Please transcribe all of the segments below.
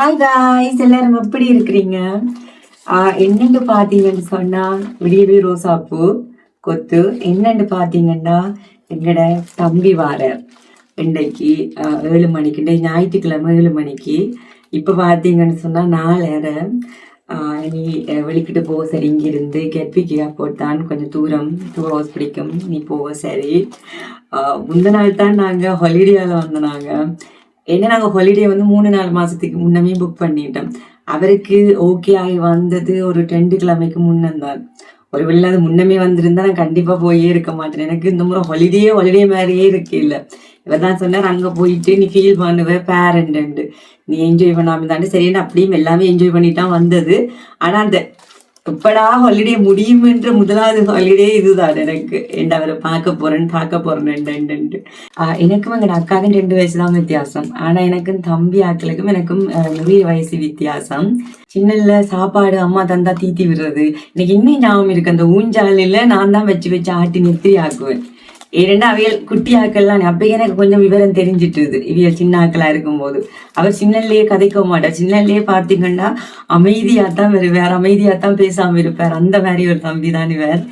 Hi guys எல்லாரும் எப்படி இருக்கிறீங்க? என்னென்னு என்னன்னு பார்த்தீங்கன்னு சொன்னா விடியவே ரோசாப்பூ கொத்து. என்னன்னு பார்த்தீங்கன்னா எங்களோட தம்பி வார. இன்றைக்கு ஆஹ் ஏழு மணிக்கு இன்றைக்கு ஞாயிற்றுக்கிழமை ஏழு மணிக்கு. இப்போ பார்த்தீங்கன்னு சொன்னால் நாலரை ஆஹ் நீ வெளிக்கிட்டு போக சரி இங்கிருந்து கெட்பிக் ஏர்போர்ட் தான் கொஞ்சம் தூரம் டூ ஹவர்ஸ் பிடிக்கும் நீ போக சரி. ஆஹ் நாள் தான் நாங்கள் ஹாலிடேவில் வந்தோம் நாங்கள் ஏன்னா நாங்கள் ஹாலிடே வந்து மூணு நாலு மாதத்துக்கு முன்னமே புக் பண்ணிட்டோம். அவருக்கு ஓகே ஆகி வந்தது ஒரு ரெண்டு கிழமைக்கு முன்னந்தான் ஒரு வேளை அது முன்னமே வந்திருந்தா நான் கண்டிப்பாக போயே இருக்க மாட்டேன். எனக்கு இந்த முறை ஹாலிடே ஹாலிடே மாதிரியே இருக்கு இல்லை இவர் தான் சொன்னார் அங்கே போயிட்டு நீ ஃபீல் பண்ணுவ பேரண்ட்டு நீ என்ஜாய் பண்ணாமல் தாண்டி சரின்னு அப்படியும் எல்லாமே என்ஜாய் பண்ணிட்டான் வந்தது. ஆனால் அந்த எப்படா ஹாலிடே முடியுமென்ற முதலாவது ஹாலிடே இதுதான் எனக்கு. என்ன அவரை பார்க்க போறேன் பார்க்க போறேன் எனக்கும் எங்களோட அக்காவுக்கும் ரெண்டு வயசு தான் வித்தியாசம். ஆனா எனக்கும் தம்பி ஆக்களுக்கும் எனக்கும் நிறைய வயசு வித்தியாசம். சின்னல சாப்பாடு அம்மா தந்தா தீத்தி விடுறது. எனக்கு இன்னும் ஞாபகம் இருக்கு. அந்த ஊஞ்சாலில நான் தான் வச்சு வச்சு ஆட்டி நிறுத்தி ஆக்குவேன். ஏன்னா அவியல் குட்டி ஆக்கள்லாம் அப்போ எனக்கு கொஞ்சம் விவரம் தெரிஞ்சிட்டுது இவியல் சின்ன ஆக்களா இருக்கும்போது அவர் சின்னல்லையே கதைக்க மாட்டார் சின்னல்லையே பார்த்தீங்கன்னா அமைதியா தான் வேறு வேற அமைதியா தான் பேசாமல் இருப்பார் அந்த மாதிரி ஒரு தம்பி தான் இவர்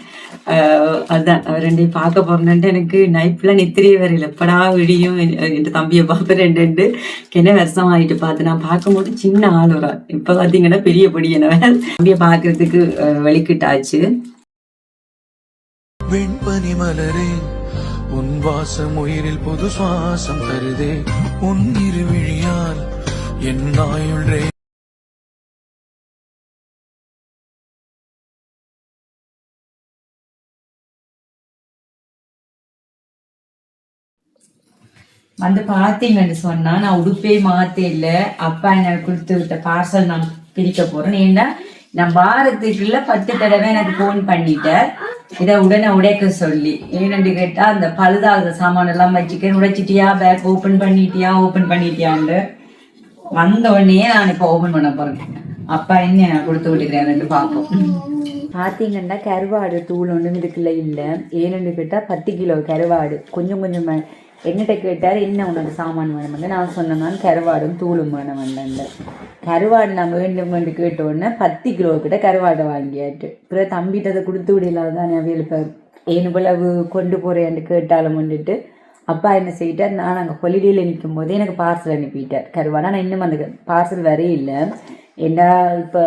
அதான் அவர் ரெண்டையும் பார்க்க போறேன்ட்டு எனக்கு நைட்லாம் நெத்திரியே வரையில் எப்படா விடியும் என் தம்பியை பார்ப்பேன் ரெண்டு ரெண்டு என்ன வருஷம் ஆயிட்டு பார்த்து நான் பார்க்கும்போது சின்ன ஆள் ஒரு ஆள். இப்ப பெரிய பொடி என்ன தம்பியை பார்க்கறதுக்கு வெளிக்கிட்டாச்சு வெண்பனி மலரே உன் வாசம் உயிரில் புது சுவாசம் தருதே. உன் இருவிழியால் என் ஆயுள்ரே வந்து பார்த்தீங்கன்னு சொன்னா நான் உடுப்பே மாத்தே இல்லை. அப்பா எனக்கு கொடுத்து விட்ட பார்சல் நான் பிரிக்க போறேன். ஏன்னா நான் வாரத்துக்குள்ள பத்து தடவை எனக்கு ஃபோன் பண்ணிட்டேன். இதை உடனே உடைக்க சொல்லி. ஏன்னு கேட்டா அந்த பழுதாகிற சாமான் எல்லாம் வச்சுக்க உடைச்சிட்டியா? பேக் ஓபன் பண்ணிட்டியா? ஓப்பன் பண்ணிட்டியான்னு வந்த உடனே நான் இப்போ ஓபன் பண்ண போறேன். அப்பா என்ன கொடுத்து விட்டுக்கிறேன் பார்ப்போம். பார்த்தீங்கன்னா கருவாடு தூள் ஒன்றும் இதுக்குள்ள இல்லை. ஏன்னு கேட்டால் பத்து கிலோ கருவாடு. கொஞ்சம் கொஞ்சமாக என்னட்ட கேட்டார் என்ன உனக்கு சாமான் வேணும்? வந்து நான் சொன்னேன் நான் கருவாடும் தூளும் வேணும் வந்தேன் கருவாடு நான் வேண்டும் என்று கேட்ட உடனே பத்து கிலோ கிட்ட கருவாடை வாங்கியாட்டு பிறகு தம்பிகிட்ட அதை கொடுத்து விடலாத தான் அவையில் ஏனுபளவு கொண்டு போகிறேன்னு கேட்டாலும் வந்துட்டு அப்பா என்ன செய்யிட்டார் நான் அங்கே ஹொலிடேயில் நிற்கும் போதே எனக்கு பார்சல் அனுப்பிட்டார். கருவாடு. நான் இன்னும் அந்த பார்சல் வரே இல்லை. என்ன இப்போ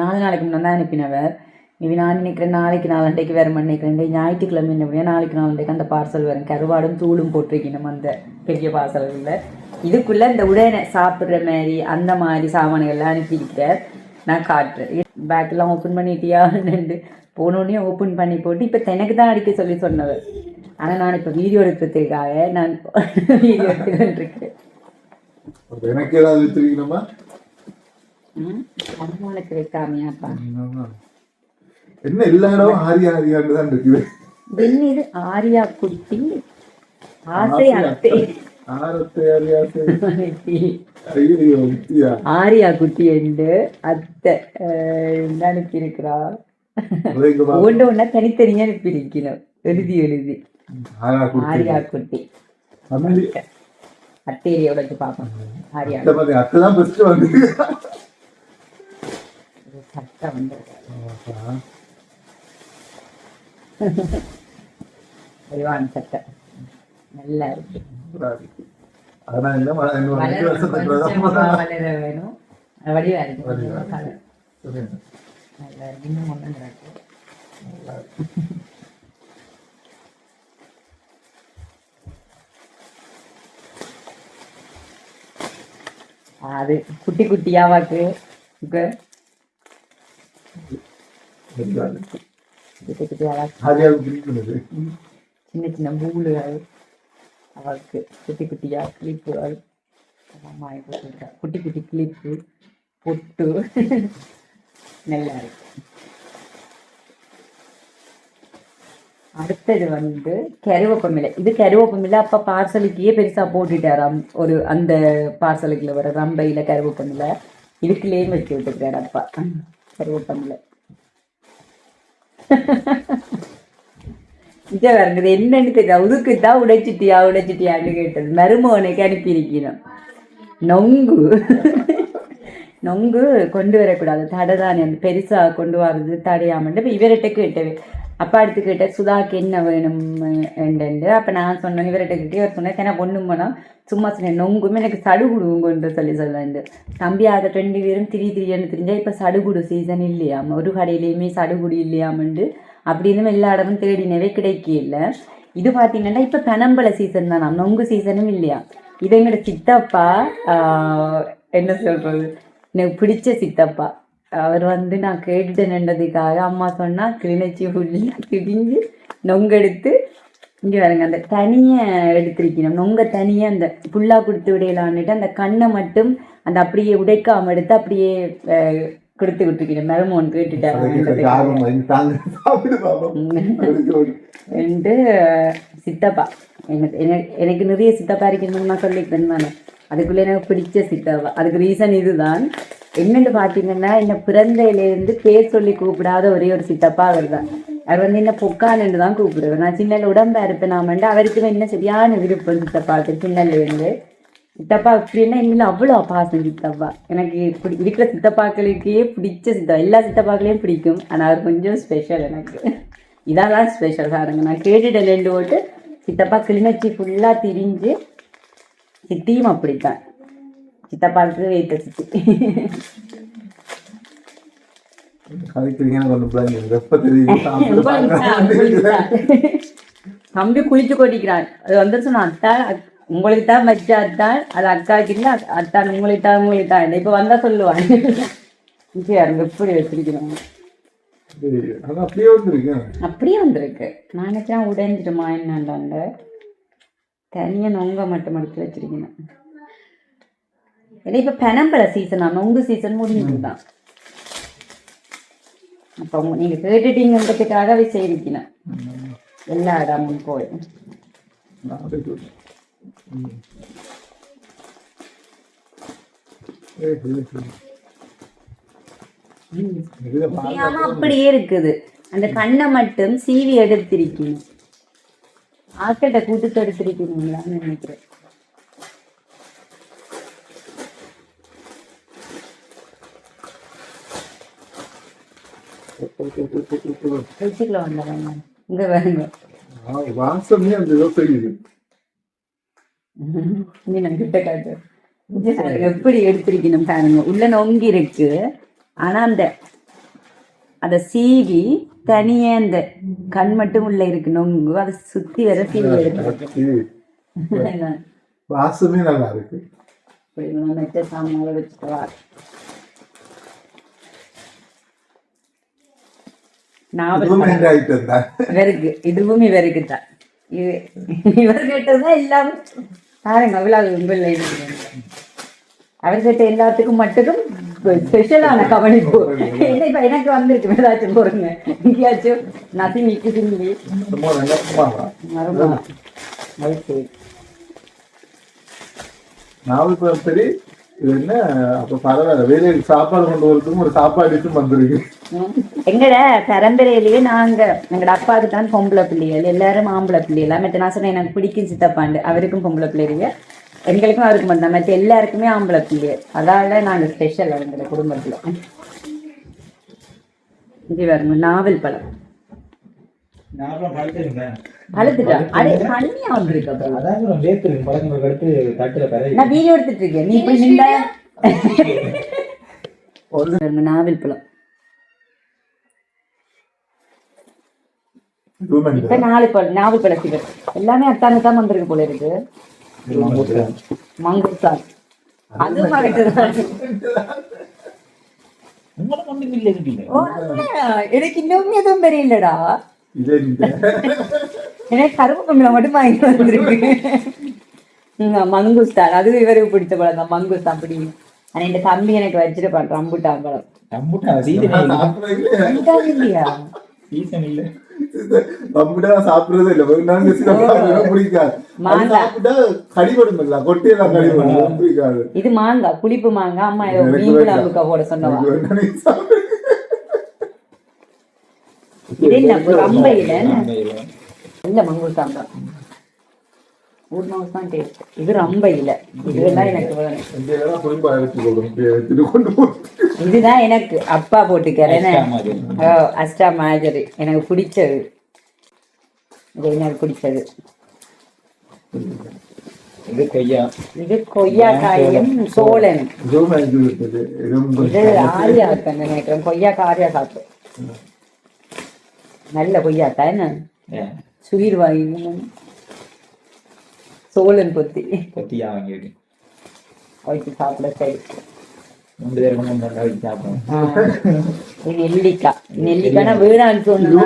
நாலு நாளைக்கு முன்னாடி தான் அனுப்பினவர். இவ நான் நினைக்கிறேன் நாளைக்கு நாலண்டைக்கு வேறு நினைக்கிறேன் ஞாயிற்றுக்கிழமை என்ன நாளைக்கு நாலண்டைக்கு அந்த பார்சல் வரும். கருவாடும் தூளும் போட்டிருக்கணும் அந்த பெரிய பார்சல்களில் இதுக்குள்ளே இந்த உடனே சாப்பிட்ற மாதிரி அந்த மாதிரி சாமான்கள்லாம் அனுப்பியிருக்கிறார் நான் காட்டுறேன். பேக்கெல்லாம் ஓப்பன் பண்ணிட்டியான்னு போனோடனே ஓப்பன் பண்ணி போட்டு இப்போ எனக்கு தான் அடிக்க சொல்லி சொன்னவர் ஆனால் நான் இப்போ வீடியோ எடுக்கிறதுக்காக நான் வீடியோ எடுத்துக்கிட்டு இருக்கேன் எனக்கு ஏதாவது அம்மாவுக்கு வைக்காமையாப்பா என்ன எல்லா இடமும் ஆரியா ஆரியான்னு தான் இருக்குது. இது ஆரியா குட்டி ஆசை அத்தை. ஆரத்தை ஆரியா ஐயோ ஆரியா குட்டி என்று அத்தை பா- ஒன்று ஒன்றா தனித்தனியாக அனுப்பியிருக்கணும் எழுதி எழுதி. ஆரியா குட்டி. அத்தேரியோட வச்சு பார்ப்போம். ஆரியா அத்தை தான் வந்து சட்டை வந்து வடிவான சட்டை நல்லா இருக்கு வேணும் வடிவா இருக்கு நல்லா இருக்கு இன்னும் கிடக்கு அது குட்டி குட்டியாவாக்கு இப்போ குட்டி குட்டியாவாக்கு சின்ன சின்ன பூலுகள் அவளுக்கு குட்டி குட்டியா கிளிப்புகள் அம்மா குட்டி குட்டி கிளிப்பு பொட்டு. நல்லா இருக்கு. அடுத்தது வந்து கருவேப்பமில்லை இது கருவேப்பமில்லை அப்போ பார்சலுக்கே பெருசா போட்டுட்டாராம். ஒரு அந்த பார்சலுக்குள்ள வர ரம்பையில கருவேப்பமில்லை இதுக்குள்ளேயும் வச்சு விட்டுக்கிறார் அப்பா. கருவேப்பமில்லை இதை வருங்குது என்னன்னு தெரியாது. உதுக்கு தான் உடைச்சிட்டியா உடைச்சிட்டியான்னு கேட்டது. மருமகனுக்கு அனுப்பியிருக்கிறோம். நொங்கு. நொங்கு கொண்டு வரக்கூடாது. தடை தானே அந்த பெருசா கொண்டு வர்றது தடையாமண்டு இப்போ இவர்கிட்ட கேட்டவே அப்பா எடுத்து கேட்ட சுதாக்கு என்ன வேணும்? என்று அப்போ நான் சொன்னேன் இவர்கிட்ட கிட்டே இவர் சொன்னேன் எனக்கு ஒன்றும் வேணாம் சும்மா சொன்னேன் நொங்கும் எனக்கு சடுகுடுங்கன்ற சொல்லி சொல்லாண்டு தம்பி அதை ரெண்டு பேரும் திரி திரியன்னு தெரிஞ்சால் இப்போ சடுகுடு சீசன் இல்லையாம். ஒரு கடையிலையுமே சடுகுடு இல்லையாமண்டு அப்படி எல்லா இடமும் தேடினவே கிடைக்க இல்லை இது பார்த்தீங்கன்னா இப்போ பெனம்பழ சீசன் தானா நொங்கு சீசனும் இல்லையா இது எங்களோட சித்தப்பா என்ன சொல்கிறது எனக்கு பிடிச்ச சித்தப்பா. அவர் வந்து நான் கேட்டுட்டேன்றதுக்காக அம்மா சொன்னா கிளிநொச்சி ஃபுல்லாக கிழிஞ்சு நொங்கெடுத்து இங்கே வருங்க அந்த தனியை எடுத்திருக்கணும். நொங்க தனியை அந்த புல்லாக கொடுத்து விடையலான்னுட்டு அந்த கண்ணை மட்டும் அந்த அப்படியே உடைக்காம எடுத்து அப்படியே கொடுத்து விட்டுருக்கணும். எடுத்து விடு. ரெண்டு சித்தப்பா. எனக்கு எனக்கு எனக்கு நிறைய சித்தப்பா இருக்கணும்னு நான் சொல்லிக்கிறேன் நான் அதுக்குள்ளே எனக்கு பிடிச்ச சித்தப்பா அதுக்கு ரீசன் இதுதான். என்னென்னு பார்த்தீங்கன்னா என்ன பிறந்தையிலேருந்து பேர் சொல்லி கூப்பிடாத ஒரே ஒரு சித்தப்பா அவர் தான் அவர் வந்து என்ன பொக்கான்னு தான் கூப்பிடுவார். நான் சின்ன உடம்பா இருப்பேன் நாமண்டு அவருக்கு என்ன சரியான விருப்பம் சித்தப்பாவுக்கு சின்னலேருந்து சித்தப்பா அப்படின்னா இன்னும் அவ்வளோ பாசம் சித்தப்பா. எனக்கு பிடி இருக்கிற சித்தப்பாக்களுக்கே பிடிச்ச சித்தப்பா எல்லா சித்தப்பாக்களையும் பிடிக்கும். ஆனால் அவர் கொஞ்சம் ஸ்பெஷல் எனக்கு. இதெல்லாம் ஸ்பெஷல் சாருங்க நான் கேட்டுட்டேன் ரெண்டு ஓட்டு சித்தப்பா கிளிநொச்சி ஃபுல்லாக திரிஞ்சு சித்தியும் அப்படித்தான். சித்தப்பாவுக்கு வைத்த சித்தி. தம்பி குளிச்சு கொட்டிக்கிறான் அது வந்து சொன்னான் அத்தான் அக்- உங்களுக்கு தான் வச்ச அத்தான் அது அக்காவுக்கு இல்லை அத்தான் உங்களுக்கு தான் உங்களுக்கு தான் இப்போ வந்தா சொல்லுவான். இங்கே யாருங்க எப்படி வச்சிருக்கிறோம் அது அப்படியே வந்துருக்கேன் அப்படியே வந்திருக்கு. நான் நினைச்சேன் உடைஞ்சிட்டுமா என்னண்டாண்ட தனியாக நொங்க மட்டும் எடுத்து வச்சிருக்கேன் ஏன்னா இப்போ பெனம்பழ சீசனா நொங்கு சீசன் முடிஞ்சது தான் அப்போ உங்க நீங்கள் கேட்டுட்டீங்கன்றதுக்காகவே செய்திருக்கணும். எல்லா இடமும் போய். அப்படியே இருக்குது. அந்த கண்ணை மட்டும் சீவி எடுத்திருக்கணும். ஆக்கட்டை கூட்டு எடுத்திருக்கீங்களான்னு நினைக்கிறேன். வச்சுக்கலாம் வந்தவங்க. இங்க வேணுங்க வாசமே அந்த தெரியுது நீ நான் கிட்ட காட்டு. எப்படி எடுத்திருக்கணும் பாருங்க. உள்ள நொங்கி இருக்கு ஆனா அந்த அத சீவி தனியா அந்த கண் மட்டும் உள்ள இருக்கு நொங்கு அதை சுத்தி வர சீவி இது வாசமே நல்லா இருக்கு. மெத்த சாமான் வச்சுட்டு வா. நாவல் இதுவும் எங்க ஐட்டம் தான் இவருக்கு இதுவும் இவருக்கு தான் இது இவர் கேட்டதுதான் எல்லாம் பாருங்க அவ்வளவு உங்கள் அவர் கேட்ட எல்லாத்துக்கும் மட்டும் ஸ்பெஷலான கவனிப்பு. என்ன இப்ப எனக்கு வந்திருக்கு ஏதாச்சும் போறங்க எங்கேயாச்சும் நசி மிக்கு சிங்கி நாவல் சரி இது என்ன? அப்ப பரவாயில்ல. வேலைக்கு சாப்பாடு கொண்டு வரதுக்கும் ஒரு சாப்பாடு டிஷ்ஷும் வந்திருக்கு. எங்கட பரம்பரையிலேயே நாங்க எங்கட அப்பாவுக்கு தான் பொம்பளை பிள்ளைகள் எல்லாரும் ஆம்பளை பிள்ளைகளா. மற்ற நான் சொன்னேன் எனக்கு பிடிக்கும் சித்தப்பாண்டு. அவருக்கும் பொம்பளை பிள்ளைங்க எங்களுக்கும் அவருக்கு மட்டும் மற்ற எல்லாருக்குமே ஆம்பளை பிள்ளைகள் அதால நாங்க ஸ்பெஷல் எங்களோட குடும்பத்துல. இது வருங்க நாவல் பழம். வீடியோ எடுத்துட்டு இருக்கேன். நீ நின்றா? வருங்க நாவல் பழம். இதுவும் இப்ப நாலு பழம் நாவல் சிகர் எல்லாமே அத்தானு தான் வந்திருக்கு போல இருக்கு. அது எனக்கு இன்னும் எதுவும் தெரியலடா. எனக்கு கருப்பு கம்மியில மட்டும் வாங்கிட்டு வந்திருக்கு. மங்குஸ்தான் அது இவருக்கு பிடிச்ச பழம் தான் மங்குஸ்தான் பிடிக்கும் ஆனா இந்த தம்பி எனக்கு வச்சுட்டு பண்றான் ரம்புட்டான் பழம் ரம்புட்டான் இல்லையா. சீசன் இல்ல நான் சாப்பிடுறதே இல்லை. மிஸ் சாப்பிடுறது பிடிக்காது. சாப்பிட்டா கடிபடும் இல்ல கொட்டையெல்லாம் கடிபடும் பிடிக்காது இது மாங்காய் புளிப்பு மாங்காய். அம்மா மீன் போட சொன்னவா? இது என்ன ரம்பையில. இல்ல மங்குஸ்தான் தான் ஊர் மவுஸ் தான் டேஸ்ட் இது ரொம்ப இல்லை இதெல்லாம் எனக்கு இதுதான் எனக்கு. அப்பா போட்டுக்கிறேன். ஓ அஷ்டா மாஜரி எனக்கு பிடிச்சது. இது எனக்கு பிடிச்சது. இது கொய்யா. இது எனக்கு இருக்குது. இதுவும் இது நினைக்கிறேன். கொய்யாக்கா ஆரியா சாப்பிட்டு நல்ல கொய்யாக்கா என்ன? ஏ, சுகீர் வாங்கி சோளன் பொத்தி. கொத்தியா வாங்கியிருக்கு வச்சு சாப்பிட சரி மூன்று பேர் கொண்டு வந்து வச்சு சாப்பிடுவோம். இது நெல்லிக்காய். நெல்லிக்காய்னா வேணான்னு சொன்னா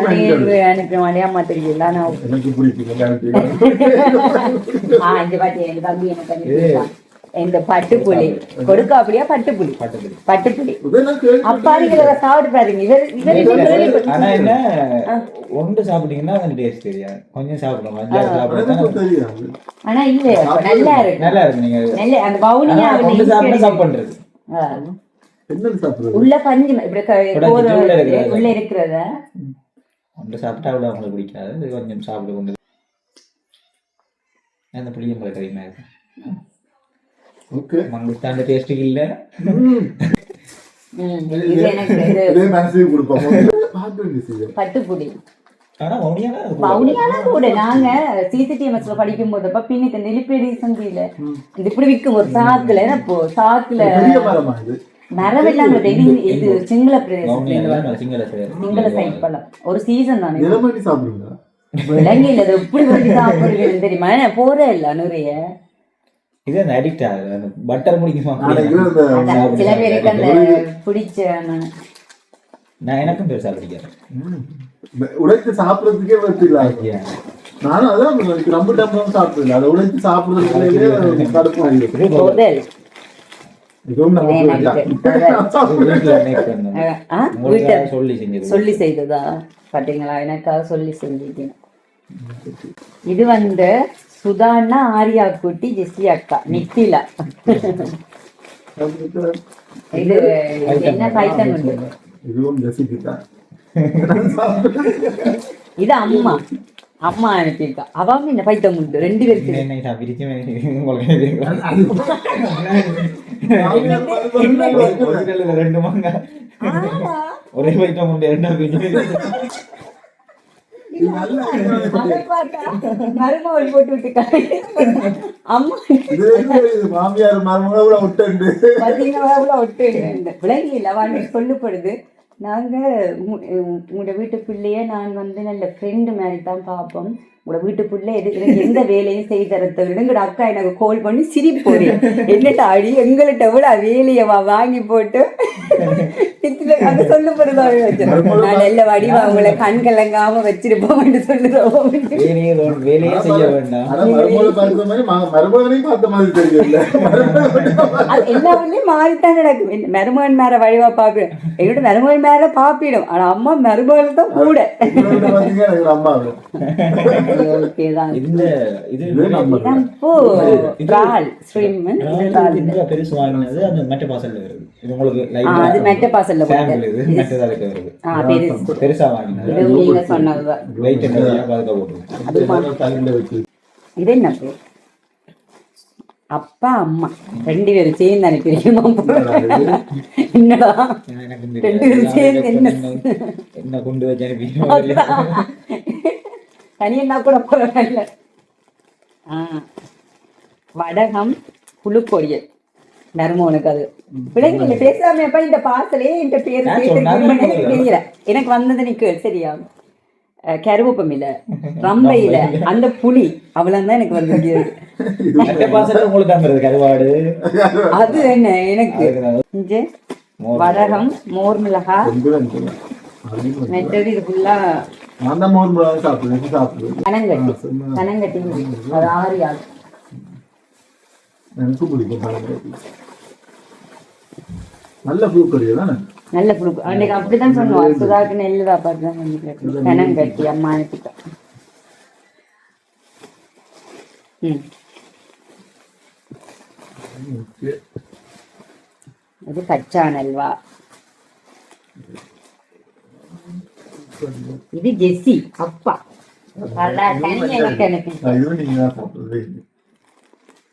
எனக்கு மலையாம தெரியல நான் எனக்கு ஆ இந்த பாட்டி எங்க தம்பி எனக்கு. இந்த பட்டுப்புளி கொடுக்க அப்படியா பட்டுப்புளி பட்டுப்புளி. பட்டுப்புளி இதெல்லாம் கேள்வி அப்பா நீங்க சாப்பிட்டு பாருங்க இவர் இவர் ஆனா என்ன ஒன்று சாப்பிட்டீங்கன்னா அந்த டேஸ்ட் தெரியாது. கொஞ்சம் சாப்பிடணும் அஞ்சாறு தெரியாது. ஆனா இல்ல நல்லா இருக்கு. நல்லா இருக்கு நீங்க. நல்ல அந்த பவுனியா ஒன்று சாப்பிட சாப் பண்றது என்னது சாப்பிடுறது? உள்ள பஞ்சு இப்படி உள்ள இருக்கிறத. ஒன்று சாப்பிட்டா அவ்வளோ அவங்களுக்கு பிடிக்காது. இது கொஞ்சம் சாப்பிட கொண்டு அந்த புளியம்பழ கறிமா இருக்கு ஓகே மங்குஸ்தாண்ட டேஸ்ட்டுக்கு இல்லை. ம், இது எனக்கு இது இதே மனசுக்கு கொடுப்போம். பார்க்க வேண்டிய பட்டுப்புளி ஆனா மௌனியான மௌனியான கூட நாங்க சிசிடிஎம்எஸ்ல படிக்கும் போது பின்னுக்கு நெலிப்பேடி சந்தியில இது இப்படி விற்கும் ஒரு சாக்குல. இப்போ சாக்குல மரமா எல்லாம் இது சிங்கள மௌனியான சிங்கள சைட் பழம் ஒரு சீசன் தானே விலங்கில அது எப்படி வச்சு சாப்பிடுவீங்கன்னு தெரியுமா? போறே இல்ல நிறைய இது அந்த அடிக்ட் ஆகுது அந்த பட்டர் முடிக்குமா? சில பேருக்கு அந்த பிடிச்ச நான் எனக்கும் பெருசா. இந்த உடைத்து சாப்பிடுறதுக்கே வச்சுக்கலாம் நானும் அதான் ரொம்ப டைம் சாப்பிடுறது அதை உடைத்து சாப்பிடுறதுலேயே கடுப்பு ஆகிடுது முதல் இதுவும் நமக்கு வேண்டாம் வீட்டுல make பண்ணணும். ஆ, உங்களுக்கு வீட்டை யாராவது சொல்லி செஞ்சது. சொல்லி செய்ததா? பாத்தீங்களா? எனக்காக சொல்லி செஞ்சிட்டீங்க இது வந்து சுதான்னா ஆரியா குட்டி ஜெஸ்ஸி அக்கா நித்திலா இது இது என்ன பைத்தன் உண்டு இதுவும் ஜெசிக்கிட்டா இது அம்மா அம்மா அனுப்பியிருக்கா அவன் இந்த பைத்தம் உண்டு ரெண்டு பேருக்கு என்ன ரெண்டு மாங்க ஒரே பைட்டம் உண்டு பார்த்தா மருமகள் போட்டு விட்டுருக்காங்க அம்மா. மாமியார் மருமகளை பாத்தீங்கன்னா ஒட்டு விலங்கி இல்லை. சொல்லப்படுது. நாங்க உங்க- உங்களோட வீட்டு பிள்ளைய நான் வந்து நல்ல ஃப்ரெண்டு மாதிரி தான் பார்ப்போம். உங்களோட வீட்டு பிள்ளை எது எனக்கு எந்த வேலையும் செய்து தரத்தை விட எங்களோட அக்கா எனக்கு கால் பண்ணி சிரிப்போடு என்னட்ட அடி எங்கள்கிட்ட விட வேலையை வா வாங்கி போட்டு அது நான் நல்ல வடிவா உங்களை கண் கலங்காம வச்சிருப்போம்னு சொல்லுறோம் வேலையே செய்ய வேண்டாம். மாறித்தான் நடக்கும். மருமகன் மேல வழிவா பாப்பிடும். எங்கிட்ட மருமகன் மேல பாப்பிடும். ஆனா அம்மா மருமகள் தான் கூட இவரோட பாத்தீங்கன்னா எனக்கு ஒரு அம்மா ஓகேதான் இந்த இது இது நம்ம இதான் இப்போ கால் ஸ்ட்ரீம் நான் இந்த பெருசு வாங்கினது அந்த மெட்ட பாசல்ல வருது. இது உங்களுக்கு ஆ, அது மெட்ட பாசல்ல சாம்பிள் போட்டு இது மெட்டதா இருக்க வருது. ஆ பெருசு. பெருசா வாங்கினது. இது நீங்க சொன்னதுதான் வெயிட் என்ன பாதுகா போட்டுருது தலையில வச்சு. இது என்ன பேர் அப்பா அம்மா. ரெண்டு பேரும் சேர்ந்து அனுப்பிடுமா என்னடா எனக்கு ரெண்டு பேரும் சேர்ந்து என்ன என்ன கொண்டு வச்சு அனுப்பி தனியன்னா கூட பரவாயில்ல. ஆ. வடகம் புழுப்பொரியல் நறுமோனுக்கு அது. பிள்ளைங்க பேசாம எப்ப இந்த பாசலே இந்த பேர் தெரியல எனக்கு வந்தது நீ கேள் சரியா? கருவேப்பம் இல்ல. ரம்பை இல்ல அந்த புளி அவ்வளவுதான் எனக்கு வந்து அது என்ன? எனக்கு. வடகம் மோர் மிளகாய் மெட்டது இது ஃபுல்லா தான் மோர் மிளகா சாப்பிடுவேன் சாப்பிடுவேன். கனங்கட்டி. அது ஆறி ஆகும் எனக்கும் பிடிக்கும் பழம் நல்ல பூ கறியா தானே? நல்ல புழுக்கு அன்னைக்கு அப்படிதான் சொன்னோம். சுதாக்கு நெல் வியாபாரம் தான் பண்ணிட்டு கனம் கட்டி அம்மா அனுப்பிட்டா ம். ஓகே. இது கச்சா நல்வா இது ஜெஸ்ஸி அப்பா. இதுவும் நீங்க தான் சாப்பிடுறது.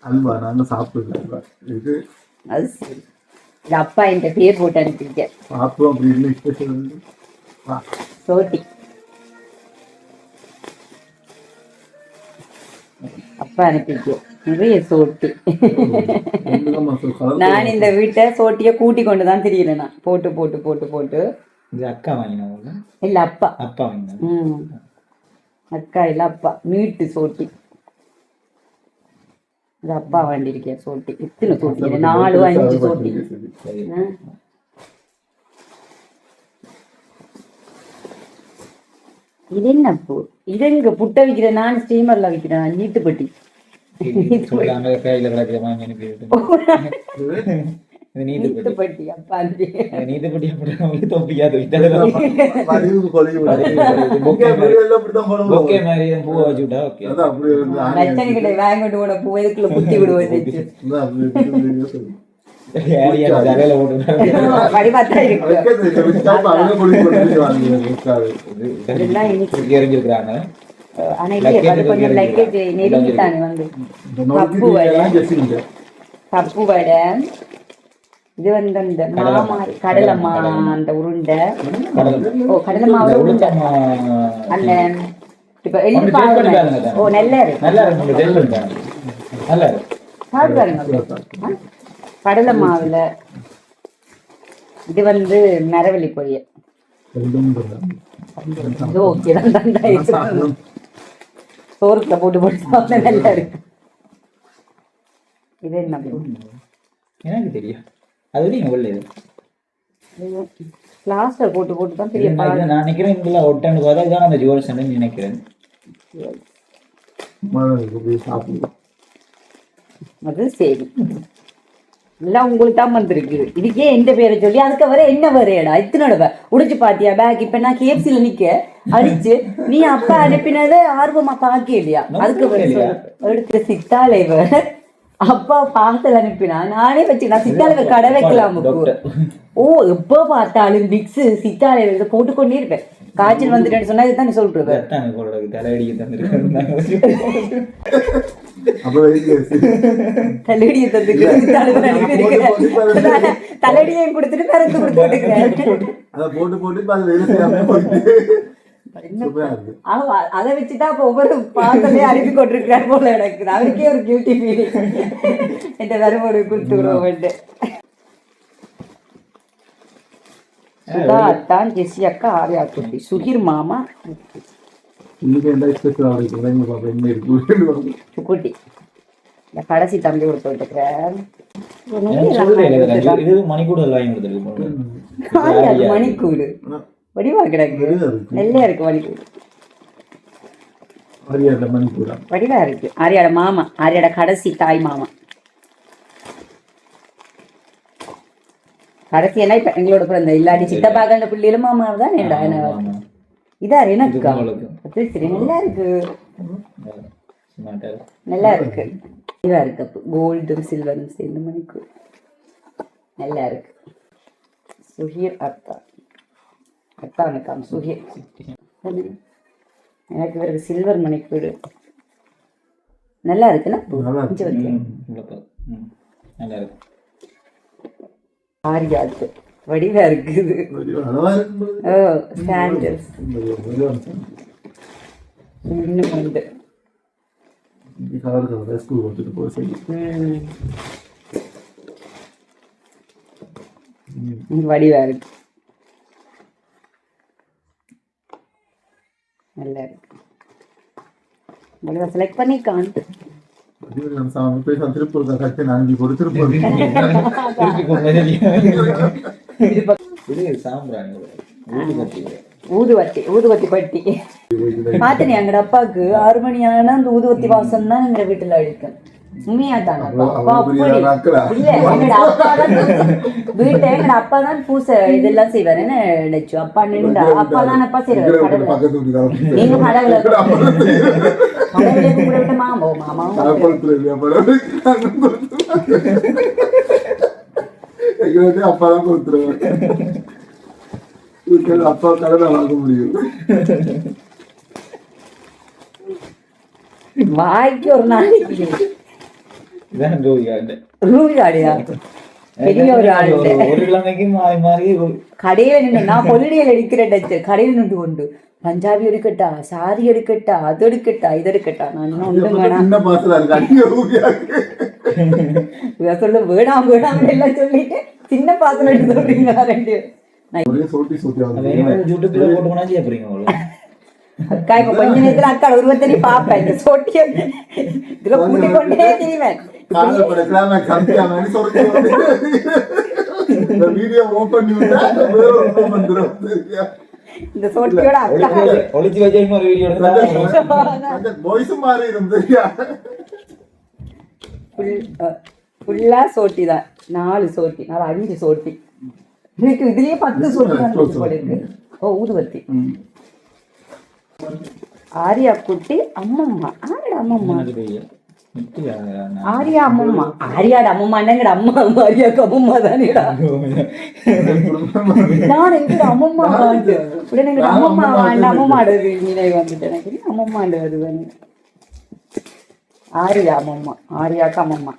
அல்வா நாங்க சாப்பிடுறது அல்வா. இது அது சரி. இது அப்பா என்ற பேர் போட்டு அனுப்பியிருக்கேன் சாப்பிடுவோம் அப்படின்னு ஸ்பெஷல் வந்து வா. சோட்டி. அப்பா அனுப்பியிருக்கேன் நிறைய சோட்டி. நான் இந்த வீட்டை சோட்டியை கூட்டி கொண்டு தான் தெரியல நான். போட்டு போட்டு போட்டு போட்டு. இது அக்கா வாங்கினவங்க இல்ல அப்பா. அப்பா வாங்கினாங்க ம். அக்கா இல்ல அப்பா. நீட்டு சோட்டி. இது அப்பா வாண்டியிருக்கேன் சோட்டி. இத்தனை சோட்டி? நாலு அஞ்சு சோட்டி. இது என்ன பூ? இது எங்க புட்டை விற்கிறேன் நான் ஸ்டீமர்ல விற்கிறேன் நீட்டுப்பட்டி. கையில அது நீதிப்பட்டி அப்படி மாதிரி. மாதிரி விட்டா ஓகே. கிட்ட வாங்கிட்டு போன பூ எதுக்குள்ள குத்தி விடுவோம் வச்சு அதான் அப்படி இருந்து சொல்லு. ஏரியா தலையில போட்டு வடிவாத்தான் இருக்கு. வைக்கிறது இல்லை, வச்சா அப்ப அவங்க கொண்டு கொண்டு வாங்கி. வைக்காது. இதெல்லாம் இன்னைக்கு தூக்கி எறிஞ்சிருக்கிறாங்க ஆனா இல்லையே அது கொஞ்சம் லக்கேஜ் நெருங்கிட்டானே வந்து. இந்த நொறுக்கி தப்பு வடை. தீனியெல்லாம் just இங்க. கப்பு வடை. இது வந்து அந்த மாமா கடலை மா அந்த உருண்டை. ஓ கடலை மாவு உருண்டை அந்த இப்ப எள்ளு. ஓ நெல்ல இருக்கு? கடலை மாவுல இது வந்து மரவள்ளி பொரியல். சோறுக்குள்ள போட்டு போட்டு நல்லா இருக்கு. இது என்ன? எனக்கு தெரியும். அது நீங்க உள்ளது. பிளாஸ்டர் போட்டு போட்டு தான் பெரிய நான் நான் நினைக்கிறேன் இதுல ஒட்டன்னு பார்த்தா இதான் நினைக்கிறேன் தான் இருக்கு, போய் சாப்பிடு. அது சரி. எல்லாம் உங்களுக்கு தான் வந்திருக்கு. இதுக்கே எந்த பேரை சொல்லி அதுக்கு வர என்ன வரையடா? இத்தனோட உடைச்சு பாத்தியா? பேக் இப்ப நான் கேப்சில நிக்க அடிச்சு நீ அப்பா அனுப்பினதை ஆர்வமா பாக்க இல்லையா அதுக்கு. எடுத்த சித்தாலைவர் அப்பா பார்சல் அனுப்பினா நானே வச்சு நான் சித்தாலைவர் கடை வைக்கலாம் ஓ எப்போ பார்த்தாலும் மிக்ஸ் சித்தாலைவர் இதை போட்டுக்கொண்டே இருப்பேன். காய்ச்சல் வந்துட்டேன்னு சொன்னா இதுதான் வைங்க. தலையடியை அனுப்பியிருக்கிறேன் தலையடியையும் கொடுத்துட்டு மருந்து கொடுத்து விட்டுக்கிறேன் அதை போட்டு போட்டு. அது வச்சுதான் இப்ப ஒவ்வொரு பாத்திரத்தையும் அனுப்பி கொண்டிருக்கிறார் போல எனக்கு. அவருக்கே ஒரு கியூட்டி ஃபீலிங் என்ற வரும்போது கொடுத்து விடுவோம் சுதா அத்தான் ஜெசி அக்கா ஆர்யா குட்டி. சுகிர் மாமா. இந்த கடைசி தம்பி கொடுத்து விட்டுக்கிறேன் கொடுத்துருக்கு மணிக்கூடு. வடிவா கிடக்கு நெல்லையா இருக்கு மணிக்கூடா வடிவா இருக்கு. ஆரியாட மாமா ஆரியாட கடைசி தாய் மாமா. கடைசி என்ன இப்ப எங்களோட பிறந்த இல்லாடி சித்தப்பா கண்ட பிள்ளைகளும் மாமா தான் என்ன இதா எனக்கா. நல்லா இருக்கு. நல்லா இருக்கு. இதா இருக்கு. அப்போ கோல்டும் சில்வரும் சேர்ந்து மணிக்கு. நல்லா இருக்கு. சுஹீர் அத்தா எனக்காம் சுஹீர் எனக்கு இவருக்கு சில்வர் மணிக்கூடு நல்லா இருக்குல்ல நல்லா இருக்கு. இஞ்சி வைக்க. ம், இவ்வளவு பா- ம், நல்லா இருக்கு. ஆரியா இருக்கு வடிவா இருக்குது. ஓ சாண்டல்ஸ் இன்னும் உண்டு. வடிவா இருக்கு. நல்லா இருக்கு. வடிவா செலக்ட் பண்ணி காண்டு ஊதுவத்தி ஊதுவத்தி பட்டி. பாத்தனே எங்கட அப்பாவுக்கு ஆறு மணி ஆனா அந்த ஊதுவத்தி வாசம் தான் எங்க வீட்டுல அடிக்கும். வீட்டை எங்கட அப்பா தான் பூசை இதெல்லாம் செய்வாரு என்ன நினைச்சு. அப்பா நின்றா அப்பா தான் அப்பா செய்வாரு நீங்க கடவுள மாமா அப்பா தான் கொடுத்துருவேன் அப்பா வாங்க முடியும். வாய்க்கு ஒரு நாளைக்கு. ஆடியா பெரிய ஒரு ஆள் ஒரு கிழமைக்கு மாறி மாறி கடையில நின்று நான் ஹொலிடேல எடுக்கிறேன் டச்சு கடையில நின்று கொண்டு பஞ்சாபி எடுக்கட்டா சாரி எடுக்கட்டா அது எடுக்கட்டா இது எடுக்கட்டா நான் இவ சொல்ல வேணாம் வேணாம் எல்லாம் சொல்லிட்டு சின்ன பாத்திரம் எடுத்து சொல்றீங்க ரெண்டு நான் ஒரே சோட்டி சோட்டி அது ஆகுது இனிமேல் யூடியூப்ல போட்டு கொண்டாந்து செய்ய போறீங்க அக்கா இப்ப கொஞ்ச நேரத்துல அக்கா உருவத்தனி பாப்பேன் இதுல கூட்டி கொண்டே தெரிவேன் காதல் பட கிளைமேக்ஸ் அனுப்பியாங்கன்னு சொல்லிட்டு இந்த வீடியோ ஓபன் பண்ணி விட்டா வேற ஒரு room வந்துரும். சரியா? இந்த சோட்டியோட அக்கா. ஒளிச்சு- ஒளிச்சு வச்ச இன்னொரு வீடியோ எடுத்தா? அந்த வாய்ஸும் மாறி இருந்து சரியா? ஃபுல்லா சோட்டி தான். நாலு சோட்டி நாலு அஞ்சு சோட்டி. எனக்கு இதுலயே பத்து சோட்டி தான் இருக்கு போல இருக்கு. ஓ ஊதுவத்தி ஆரியா குட்டி அம்மம்மா. ஆரியா அம்மம்மா. ஆரியா அம்மம்மா ஆரியாட அம்மம்மா என்னங்கட அம்மா ஆரியாக்கு அம்மம்மா தானேடா. நான் எங்கட அம்மம்மா வாண்டு உடனே எங்கட அம்மம்மா வாண்டு அம்மம்மாட நினைவு வந்துட்டு எனக்கு என்ன அம்மம்மாண்டு வருவேன் ஆரியா அம்மம்மா. ஆரியாக்கு அம்மம்மா.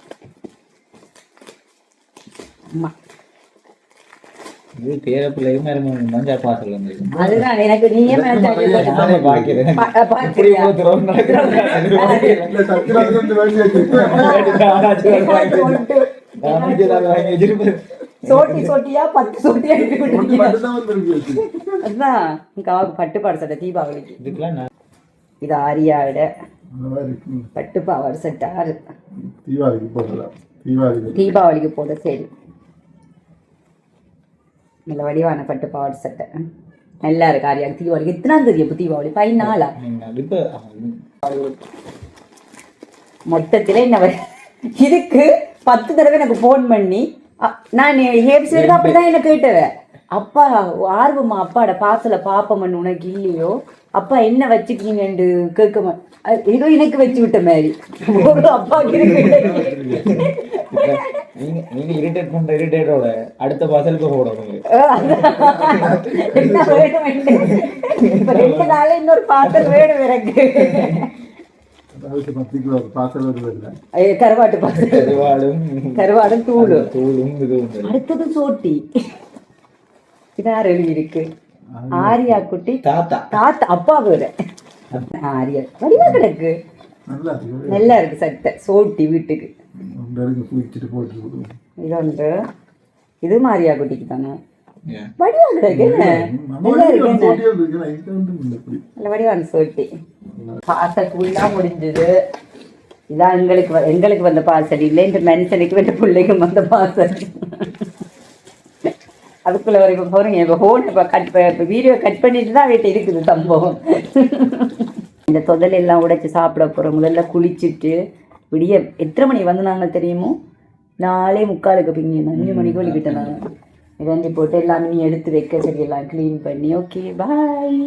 அம்மா. இது பேர பிள்ளையும் மஞ்சா பாசல் வந்து அதுதான் எனக்கு நீயே மேட்ச் நானே பாக்கிறேன். பா- பா- இப்படி இவ்வளவு தூரம் நடக்குது. இல்ல சத்தியராஜ் வந்து வேண்டி வச்சு நான் வந்து ஏதாவது வாங்கி வச்சிருப்பேன். சோட்டி பட்டு சட்டை தீபாவளிக்கு. இது ஆரியாவிட. அந்த மாதிரி இருக்கு. பட்டு பாவாடை சட்டாரு தீபாவளிக்கு போடலாம். தீபாவளிக்கு. தீபாவளிக்கு போட சரி. நல்ல வடிவான பட்டு பாவாடை சட்டை. நல்லா இருக்கு ஆரியா தீபாவளிக்கு எத்தனாம் தேதி அப்போ தீபாவளி? பதினாலா? இப்ப மொத்தத்தில் என்ன இதுக்கு பத்து தடவை எனக்கு ஃபோன் பண்ணி நான் ஹேப்ஸ்லேருந்து அப்படி தான் என்ன கேட்டவன் அப்பா ஆர்வமா அப்பாட பாசல பாப்பமன் உனக்கு இல்லையோ அப்பா என்ன வச்சுக்கீங்கன்னு கேட்க ஏதோ எனக்கு வச்சு விட்ட மாதிரி. நீங்க இரிட்டேட் பண்ற இரிட்டேட்டோட அடுத்த பாசலுக்கு போடணும். இப்ப ரெண்டு நாள் இன்னொரு பாசல் வேணும் எனக்கு. கருவாட்டு பாசல். கருவாடும் கருவாடும் தூளும். தூளும் இதுவும் இருக்கு. அடுத்தது சோட்டி. இதார் எழுதி இருக்கு ஆரியா குட்டி தாத்தா. தாத்தா அப்பா வேற. ஆரியா வடிவா கிடக்கு. நல்லா இருக்கு. சட்டை சோட்டி வீட்டுக்கு. இது ஒன்று இது மாரியா குட்டிக்கு தானே. வடிவா கிடக்கு நல்லா இருக்கு வடிவான சோட்டி. ஃபுல்லா முடிஞ்சது. இதான் எங்களுக்கு வ- எங்களுக்கு வந்த பாசல் இல்லை இந்த மனுஷனுக்கு வந்த பிள்ளைக்கும் வந்த பாசல் அதுக்குள்ள வரைக்கும் போறீங்க இப்போ ஃபோன் இப்போ கட் இப்போ வீடியோ கட் பண்ணிட்டு தான் வீட்டை இருக்குது சம்பவம். இந்த தொதல் எல்லாம் உடைச்சி சாப்பிட போகிறோம் முதல்ல குளிச்சுட்டு விடிய எத்தனை மணி வந்தாங்க தெரியுமோ? நாளே முக்காலுக்கு பிங்க அஞ்சு மணிக்கு ஒழிக்கிட்டேன் நான். இறங்கி போட்டு எல்லாமே எடுத்து வைக்க சரி எல்லாம் க்ளீன் பண்ணி. Okay bye